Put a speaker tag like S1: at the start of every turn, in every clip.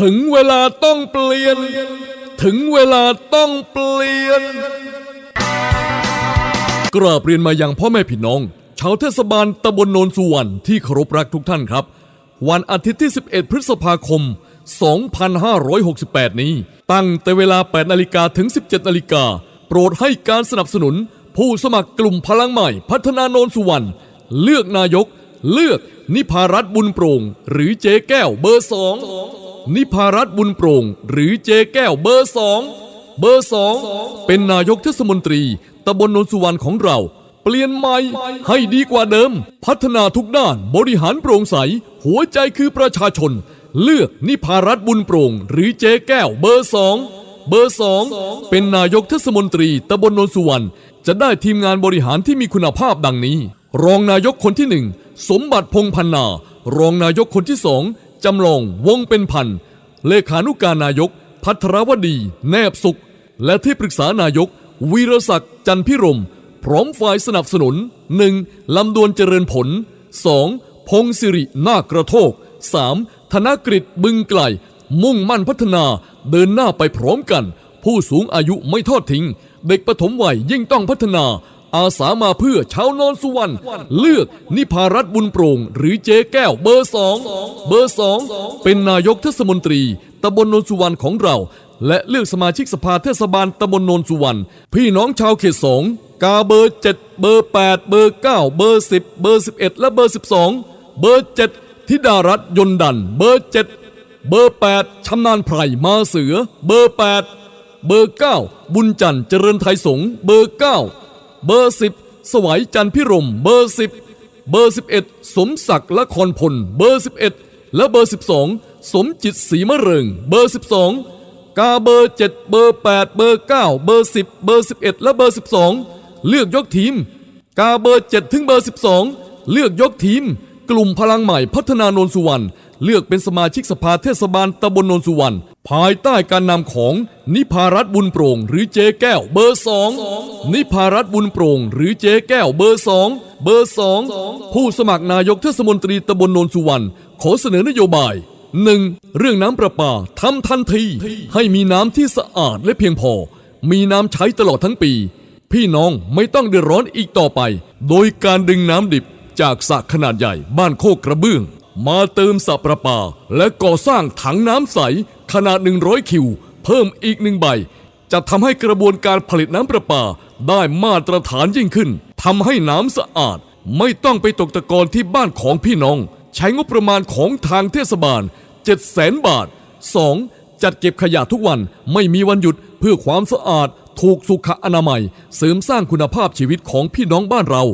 S1: ถึงเวลาต้องเปลี่ยน ถึงเวลาต้องเปลี่ยน กราบเรียนมายังพ่อแม่พี่น้อง ชาวเทศบาลตำบลโนนสุวรรณที่เคารพรักทุกท่านครับ วันอาทิตย์ที่ 11 พฤษภาคม 2568 นี้ ตั้งแต่เวลา 8 นาฬิกาถึง 17 นาฬิกา โปรดให้การสนับสนุน ผู้สมัครกลุ่มพลังใหม่ พัฒนาโนนสุวรรณเลือกนายก เลือกนิพารัตบุญโปร่ง หรือเจ๊แก้วเบอร์สอง นิพารัตบุญโปร่ง หรือเจ๊แก้วเบอร์สองเบอร์สองเป็นนายกเทศมนตรีตำบลนนสุวรรณของเรา เปลี่ยนใหม่ให้ดีกว่าเดิม พัฒนาทุกด้านบริหารโปร่งใส หัวใจคือประชาชน เลือกนิพารัตบุญโปร่ง หรือเจ๊แก้วเบอร์สองเบอร์สองเป็นนายกเทศมนตรีตำบลนนสุวรรณจะได้ทีมงานบริหารที่มีคุณภาพดังนี้ รองนายกคนที่หนึ่งสมบัติพงพันนา รองนายกคนที่สอง จำลองวงเป็นพัน เลขานุการนายก พัทรวดี แนบสุข และที่ปรึกษานายก วีรศักดิ์จันพิรม พร้อมฝ่ายสนับสนุน 1. ลำดวนเจริญผล 2. พงศิรินาคกระโทก 3. ธนกฤษบึงไกล มุ่งมั่นพัฒนาเดินหน้าไปพร้อมกัน ผู้สูงอายุไม่ทอดทิ้ง เด็กปฐมวัยยิ่งต้องพัฒนา อาสามาเพื่อชาวนอนสุวรรณเลือกนิพารัตบุญโปร่ง หรือเจ๊แก้วเบอร์สองเบอร์สองเป็นนายกเทศมนตรีตำบลนนสุวรรณของเรา และเลือกสมาชิกสภาเทศบาลตำบลนนสุวรรณพี่น้องชาวเขตสองกาเบอร์เจ็ดเบอร์แปดเบอร์เก้าเบอร์สิบเบอร์สิบเอ็ดและเบอร์สิบสองเบอร์เจ็ดธิดารัตยนดัน เบอร์เจ็ดเบอร์แปดชำนาญไพรมาเสือ เบอร์แปดเบอร์เก้าบุญจันทร์เจริญไทยสงเบอร์เก้า เบอร์สิบสวัยจันพิรม เบอร์สิบเบอร์สิบเอ็ดสมศักดิ์ละครพล เบอร์สิบเอ็ดและเบอร์สิบสองสมจิตศรีมะเริง เบอร์สิบสองกาเบอร์เจ็ดเบอร์แปดเบอร์เก้าเบอร์สิบเบอร์สิบเอ็ดและเบอร์สิบสองเลือกยกทีม กาเบอร์เจ็ดถึงเบอร์สิบสองเลือกยกทีม กลุ่มพลังใหม่พัฒนาโนนสุวรรณเลือกเป็นสมาชิกสภาเทศบาลตำบลโนนสุวรรณ ภายใต้การนำของนิพารัตบุญโปร่งหรือเจ๊แก้วเบอร์สองนิพารัตบุญโปร่งหรือเจ๊แก้วเบอร์สองเบอร์สองผู้สมัครนายกเทศมนตรีตำบลโนนสุวรรณขอเสนอนโยบาย 1. เรื่องน้ำประปาทำทันที ให้มีน้ำที่สะอาดและเพียงพอ มีน้ำใช้ตลอดทั้งปี พี่น้องไม่ต้องเดือดร้อนอีกต่อไป โดยการดึงน้ำดิบจากสระขนาดใหญ่บ้านโคกกระเบื้อง มาเติมสระประปา และก่อสร้างถังน้ำใส ขนาด 100 คิว เพิ่มอีกหนึ่งใบ จะทำให้กระบวนการผลิตน้ำประปาได้มาตรฐานยิ่งขึ้นทำให้น้ำสะอาด ไม่ต้องไปตกตะกอนที่บ้านของพี่น้อง ใช้งบประมาณของทางเทศบาล 7 0 0 0 0 0 บาท 2. จัดเก็บขยะทุกวันไม่มีวันหยุดเพื่อความสะอาด ถูกสุขอนามัย เสริมสร้างคุณภาพชีวิตของพี่น้องบ้านเรา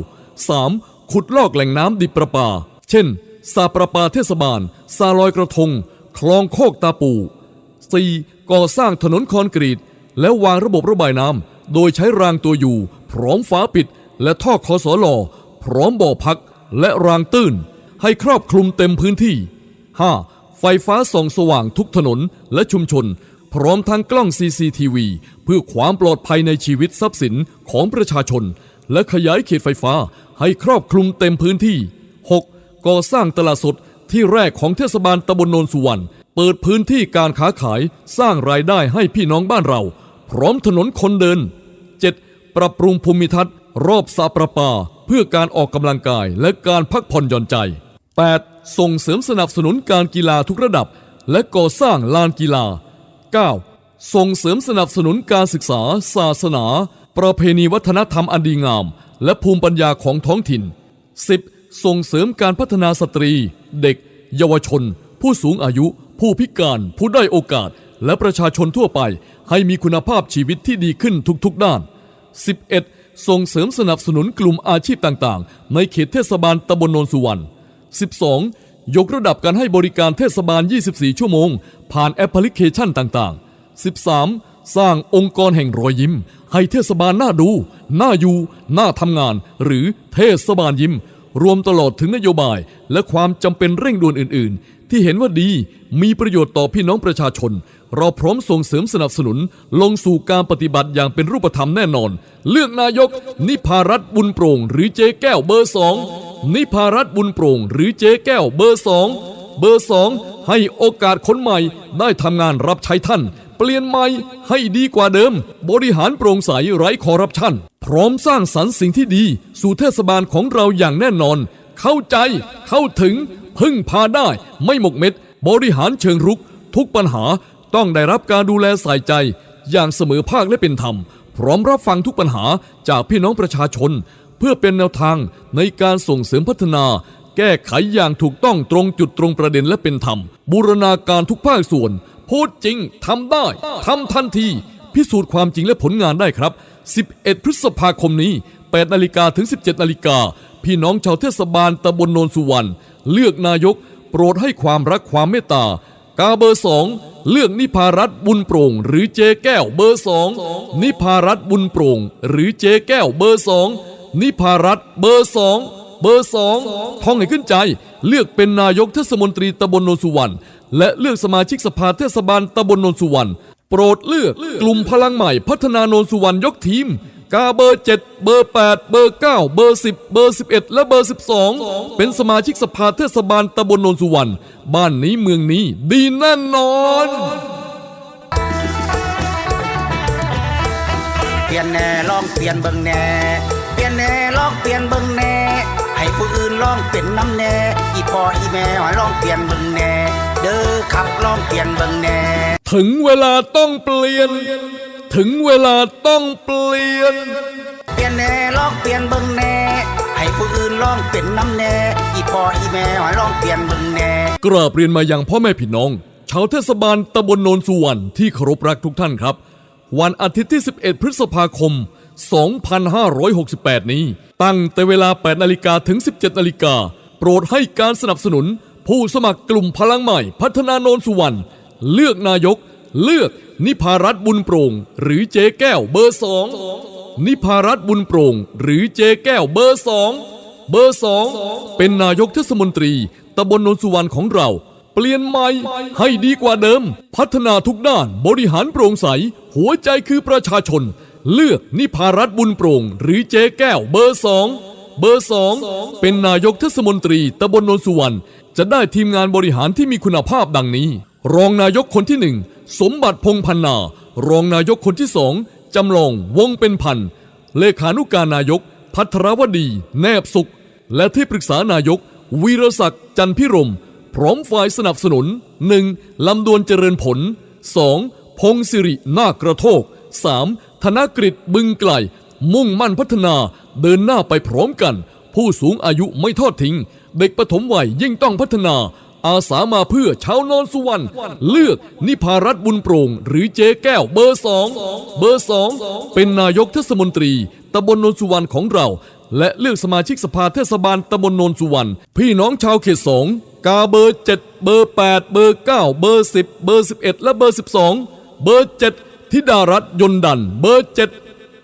S1: 3. ขุดลอกแหล่งน้ำดิบประปา เช่นสาประปาเทศบาลซาลอยกระทง คลองโคกตาปู 4. ก่อสร้างถนนคอนกรีต และวางระบบระบายน้ำโดยใช้รางตัวอยู่ พร้อมฝาปิด และท่อคอสอลอพร้อมบ่อพักและรางตื้น ให้ครอบคลุมเต็มพื้นที่ 5. ไฟฟ้าส่องสว่างทุกถนนและชุมชน พร้อมทั้งกล้อง CCTV เพื่อความปลอดภัยในชีวิตทรัพย์สินของประชาชน และขยายเขตไฟฟ้าให้ครอบคลุมเต็มพื้นที่ 6. ก่อสร้างตลาดสดที่แรกของเทศบาลตำบลโนนสุวรรณ เปิดพื้นที่การค้าขายสร้างรายได้ให้พี่น้องบ้านเรา พร้อมถนนคนเดิน 7. ปรับปรุงภูมิทัศน์ รอบสาประปา เพื่อการออกกำลังกายและการพักผ่อนหย่อนใจ 8. ส่งเสริมสนับสนุนการกีฬาทุกระดับ และก่อสร้างลานกีฬา 9. ส่งเสริมสนับสนุนการศึกษา ศาสนา ประเพณีวัฒนธรรมอันดีงาม และภูมิปัญญาของท้องถิ่น 10. ส่งเสริมการพัฒนาสตรี เด็ก เยาวชน ผู้สูงอายุ ผู้พิการผู้ได้อยโอกาส และประชาชนทั่วไปให้มีคุณภาพชีวิตที่ดีขึ้นทุกๆด้าน 11. ส่งเสริมสนับสนุนกลุ่มอาชีพต่างๆ ในเขตเทศบาลตำบลโนนสุวรรณ 12. ยกระดับการให้บริการเทศบาล 24 ชั่วโมง ผ่านแอปพลิเคชันต่างๆ 13. สร้างองค์กรแห่งรอยยิ้ม ให้เทศบาลน่าดู น่าอยู่ น่าทำงาน หรือเทศบาลยิ้ม รวมตลอดถึงนโยบาย และความจำเป็นเร่งด่วนอื่นๆ ที่เห็นว่าดีมีประโยชน์ต่อพี่น้องประชาชน เราพร้อมส่งเสริมสนับสนุน ลงสู่การปฏิบัติอย่างเป็นรูปธรรมแน่นอน เลือกนายก นิพารัตบุญโปร่ง หรือเจ๊แก้วเบอร์สองนิพารัตบุญโปร่ง หรือเจ๊แก้วเบอร์สองเบอร์สองให้โอกาสคนใหม่ได้ทำงานรับใช้ท่าน เปลี่ยนใหม่ให้ดีกว่าเดิม บริหารโปร่งใสไร้คอร์รัปชันพร้อมสร้างสรรค์สิ่งที่ดี สู่เทศบาลของเราอย่างแน่นอน เข้าใจเข้าถึง พึ่งพาได้ ไม่หมกเม็ด บริหารเชิงรุก ทุกปัญหาต้องได้รับการดูแลใส่ใจ อย่างเสมอภาคและเป็นธรรม พร้อมรับฟังทุกปัญหาจากพี่น้องประชาชน เพื่อเป็นแนวทางในการส่งเสริมพัฒนา แก้ไขอย่างถูกต้องตรงจุดตรงประเด็นและเป็นธรรม บูรณาการทุกภาคส่วน พูดจริงทำได้ทำทันที พิสูจน์ความจริงและผลงานได้ครับ 11 พฤษภาคมนี้ 8นาฬิกาถึง 17นาฬิกาพี่น้องชาวเทศบาลตำบลโนนสุวรรณเลือกนายก โปรดให้ความรักความเมตตากาเบอร์สองเลือกนิพารัตบุญโปร่ง หรือเจแก้วเบอร์สองนิพารัตบุญโปร่ง หรือเจแก้วเบอร์สองนิพารัตเบอร์สองเบอร์สองท่องให้ขึ้นใจ เลือกเป็นนายกเทศมนตรีตำบลโนนสุวรรณและเลือกสมาชิกสภาเทศบาลตำบลโนนสุวรรณโปรดเลือกกลุ่มพลังใหม่พัฒนาโนนสุวรรณยกทีม กาเบอร์7เบอร์8เบอร์9เบอร์10เบอร์11และเบอร์12เป็นสมาชิกสภาเทศบาลตำบลโนนสุวรรณบ้านนี้เมืองนี้ดีแน่นอน
S2: เปลี่ยนแน่ลองเปลี่ยนเบิ่งแน่เปลี่ยนแน่ลองเปลี่ยนเบิ่งแน่ให้ผู้อื่นลองเป็นน้ำแน่อีพ่ออีแม่ลองเปลี่ยนเบิ่งแน่เด้อขับลองเปลี่ยนเบิ่งแน่
S1: ถึงเวลาต้องเปลี่ยน ถึงเวลาต้องเปลี่ยน
S2: เปลี่ยนแน่ลองเปลี่ยนเบิ่งแน่ให้ผู้อื่นลองเป็นน้ำแน่อีพ่ออีแม่ลองเปลี่ยนเบิ่งแน่
S1: กราบเรียนมายังพ่อแม่พี่น้องชาวเทศบาลตำบลโนนสุวรรณที่เคารพรักทุกท่านครับ วันอาทิตย์ที่ 11 พฤษภาคม 2568 นี้ ตั้งแต่เวลา 8 นาฬิกาถึง 17 นาฬิกา โปรดให้การสนับสนุน ผู้สมัครกลุ่มพลังใหม่ พัฒนาโนนสุวรรณเลือกนายก เลือก นิพารัตบุญโปร่ง หรือเจ๊แก้วเบอร์สองนิพารัตบุญโปร่ง หรือเจ๊แก้วเบอร์สองเบอร์สองเป็นนายกเทศมนตรีตำบลนนสุวรรณของเรา เปลี่ยนใหม่ให้ดีกว่าเดิม พัฒนาทุกด้านบริหารโปร่งใส หัวใจคือประชาชน เลือกนิพารัตบุญโปร่ง หรือเจ๊แก้วเบอร์สองเบอร์สองเป็นนายกเทศมนตรีตำบลนนสุวรรณจะได้ทีมงานบริหารที่มีคุณภาพดังนี้ รองนายกคนที่หนึ่ง สมบัติพงพันนา รองนายกคนที่สองจำลองวงเป็นพัน เลขานุการนายก พัทรวดี แนบสุข และที่ปรึกษานายก วีรศักดิ์จันพิรม พร้อมฝ่ายสนับสนุน 1. ลำดวนเจริญผล 2. พงศิรินาคกระโทก 3. ธนกฤษบึงไกล มุ่งมั่นพัฒนาเดินหน้าไปพร้อมกัน ผู้สูงอายุไม่ทอดทิ้ง เด็กปฐมวัยยิ่งต้องพัฒนา อาสามาเพื่อชาวนนสุวรรณเลือกนิพารัตบุญโปร่ง หรือเจ๊แก้วเบอร์สองเบอร์สองเป็นนายกเทศมนตรีตำบลนนสุวรรณของเรา และเลือกสมาชิกสภาเทศบาลตำบลนนสุวรรณพี่น้องชาวเขตสองกาเบอร์เจ็ดเบอร์แปดเบอร์เก้าเบอร์สิบเบอร์สิบเอ็ดและเบอร์สิบสองเบอร์เจ็ดธิดารัตน์ยนดัน เบอร์เจ็ด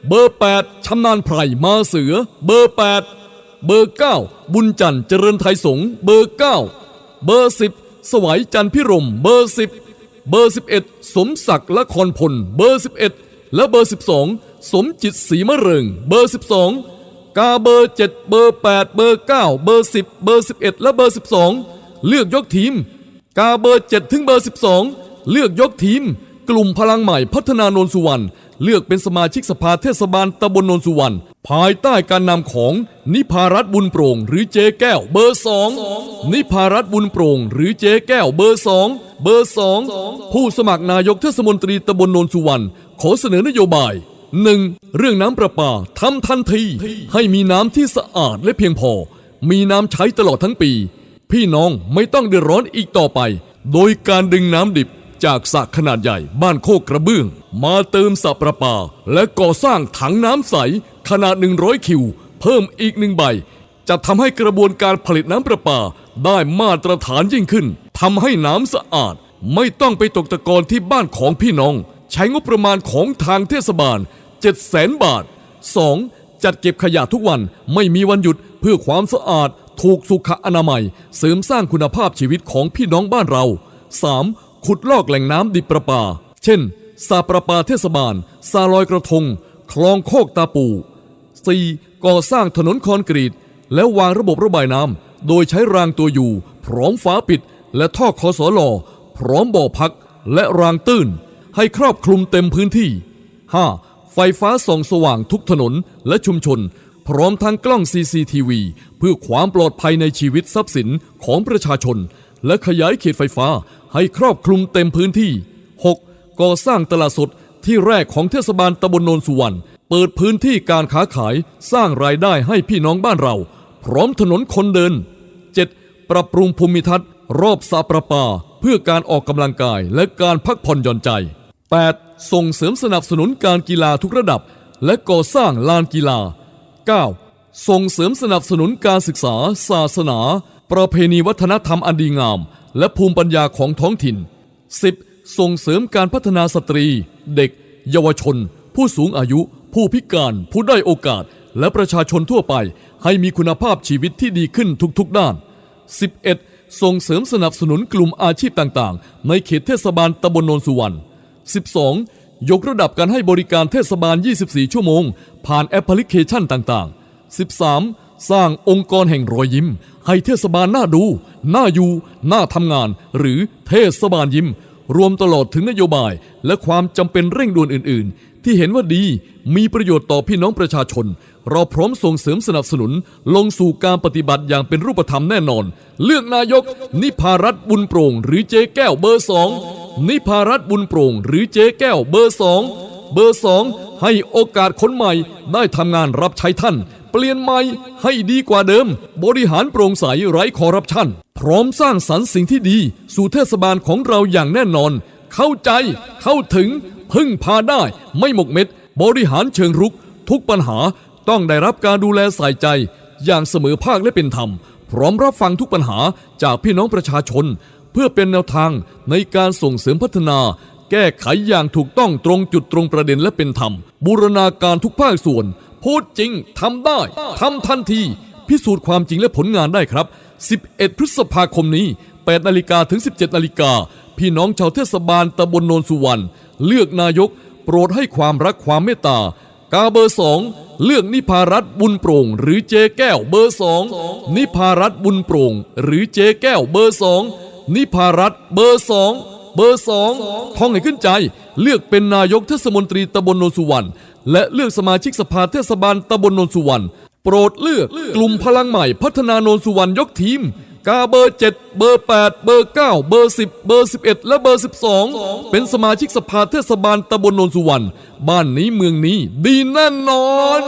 S1: เบอร์แปดชำนาญไพรมาเสือ เบอร์แปดเบอร์เก้าบุญจันทร์เจริญไทยสงเบอร์เก้า เบอร์สิบสวัยจันพิรม เบอร์สิบเบอร์สิบเอ็ดสมศักดิ์ละครพล เบอร์สิบเอ็ดและเบอร์สิบสองสมจิตศรีมะเริง เบอร์สิบสองกาเบอร์เจ็ดเบอร์แปดเบอร์เก้าเบอร์สิบเบอร์สิบเอ็ดและเบอร์สิบสองเลือกยกทีม กาเบอร์เจ็ดถึงเบอร์สิบสองเลือกยกทีม กลุ่มพลังใหม่พัฒนาโนนสุวรรณเลือกเป็นสมาชิกสภาเทศบาลตำบลโนนสุวรรณภายใต้การนำของนิพารัตบุญโปร่งหรือเจ๊แก้วเบอร์สองนิพารัตบุญโปร่งหรือเจ๊แก้วเบอร์สองเบอร์สองผู้สมัครนายกเทศมนตรีตำบลโนนสุวรรณขอเสนอนโยบาย 1. เรื่องน้ำประปาทำทันที ให้มีน้ำที่สะอาดและเพียงพอ มีน้ำใช้ตลอดทั้งปี พี่น้องไม่ต้องเดือดร้อนอีกต่อไป โดยการดึงน้ำดิบ จากสระขนาดใหญ่บ้านโคกกระเบื้อง มาเติมสระประปา และก่อสร้างถังน้ำใส ขนาด 100 คิว เพิ่มอีกหนึ่งใบ จะทำให้กระบวนการผลิตน้ำประปาได้มาตรฐานยิ่งขึ้นทำให้น้ำสะอาด ไม่ต้องไปตกตะกอนที่บ้านของพี่น้อง ใช้งบประมาณของทางเทศบาล7แสนบาท 2. จัดเก็บขยะทุกวันไม่มีวันหยุดเพื่อความสะอาด ถูกสุขอนามัย เสริมสร้างคุณภาพชีวิตของพี่น้องบ้านเรา 3. ขุดลอกแหล่งน้ำดิบประปา เช่น สาประปาเทศบาลซาลอยกระทง คลองโคกตาปู 4. ก่อสร้างถนนคอนกรีต และวางระบบระบายน้ำ โดยใช้รางตัวอยู่ พร้อมฝาปิด และท่อคอสอลอพร้อมบ่อพัก และรางตื้น ให้ครอบคลุมเต็มพื้นที่ 5. ไฟฟ้าส่องสว่างทุกถนนและชุมชน พร้อมทั้งกล้อง CCTV เพื่อความปลอดภัยในชีวิตทรัพย์สินของประชาชน และขยายเขตไฟฟ้า ให้ครอบคลุมเต็มพื้นที่ 6. ก่อสร้างตลาดสดที่แรกของเทศบาลตำบลโนนสุวรรณเปิดพื้นที่การค้าขายสร้างรายได้ให้พี่น้องบ้านเรา พร้อมถนนคนเดิน 7. ปรับปรุงภูมิทัศน์ รอบสระประปา เพื่อการออกกำลังกายและการพักผ่อนหย่อนใจ 8. ส่งเสริมสนับสนุนการกีฬาทุกระดับ และก่อสร้างลานกีฬา 9. ส่งเสริมสนับสนุนการศึกษา ศาสนา ประเพณีวัฒนธรรมอันดีงาม และภูมิปัญญาของท้องถิ่น 10. ส่งเสริมการพัฒนาสตรี เด็ก เยาวชน ผู้สูงอายุ ผู้พิการ ผู้ได้โอกาส และประชาชนทั่วไป ให้มีคุณภาพชีวิตที่ดีขึ้นทุกๆด้าน 11. ส่งเสริมสนับสนุนกลุ่มอาชีพต่างๆ ในเขตเทศบาลตำบลโนนสุวรรณ 12. ยกระดับการให้บริการเทศบาล 24 ชั่วโมง ผ่านแอปพลิเคชันต่างๆ 13. สร้างองค์กรแห่งรอยยิ้ม ให้เทศบาลน่าดู น่าอยู่ น่าทำงาน หรือเทศบาลยิ้ม รวมตลอดถึงนโยบาย และความจำเป็นเร่งด่วนอื่น ๆ ที่เห็นว่าดีมีประโยชน์ต่อพี่น้องประชาชน เราพร้อมส่งเสริมสนับสนุน ลงสู่การปฏิบัติอย่างเป็นรูปธรรมแน่นอน เลือกนายก นิพารัตน์บุญโปร่ง หรือเจ๊แก้วเบอร์สองนิพารัตน์บุญโปร่ง หรือเจ๊แก้วเบอร์สองเบอร์สองให้โอกาสคนใหม่ได้ทำงานรับใช้ท่าน ปลี่ยนใหม่ให้ดีกว่าเดิม บริหารโปร่งใสไร้คอร์รัปชัน พร้อมสร้างสรรค์สิ่งที่ดี สู่เทศบาลของเราอย่างแน่นอน เข้าใจ เข้าถึง พึ่งพาได้ ไม่หมกเม็ด บริหารเชิงรุก ทุกปัญหาต้องได้รับการดูแลใส่ใจ อย่างเสมอภาคและเป็นธรรม พร้อมรับฟังทุกปัญหาจากพี่น้องประชาชน เพื่อเป็นแนวทางในการส่งเสริมพัฒนา แก้ไขอย่างถูกต้องตรงจุดตรงประเด็นและเป็นธรรม บูรณาการทุกภาคส่วน พูดจริงทำได้ทำทันที พิสูจน์ความจริงและผลงานได้ครับ 11 พฤษภาคมนี้ 8 นาฬิกาถึง 17 นาฬิกา พี่น้องชาวเทศบาลตำบลโนนสุวรรณ เลือกนายก โปรดให้ความรักความเมตตากาเบอร์สองเลือกนิพารัตน์บุญโปร่ง หรือเจแก้วเบอร์สองนิพารัตน์บุญโปร่ง หรือเจแก้วเบอร์สองนิพารัตน์เบอร์สอง เบอร์สองท่องให้ขึ้นใจ เลือกเป็นนายกเทศมนตรีตำบลนนสุวรรณและเลือกสมาชิกสภาเทศบาลตำบลนนสุวรรณโปรดเลือกกลุ่มพลังใหม่พัฒนานนสุวรรณยกทีม กาเบอร์ 7 เบอร์ 8 เบอร์ 9 เบอร์ 10 เบอร์ 11 และเบอร์ 12 เป็นสมาชิกสภาเทศบาลตำบลนนสุวรรณบ้านนี้เมืองนี้ดีแน่นอน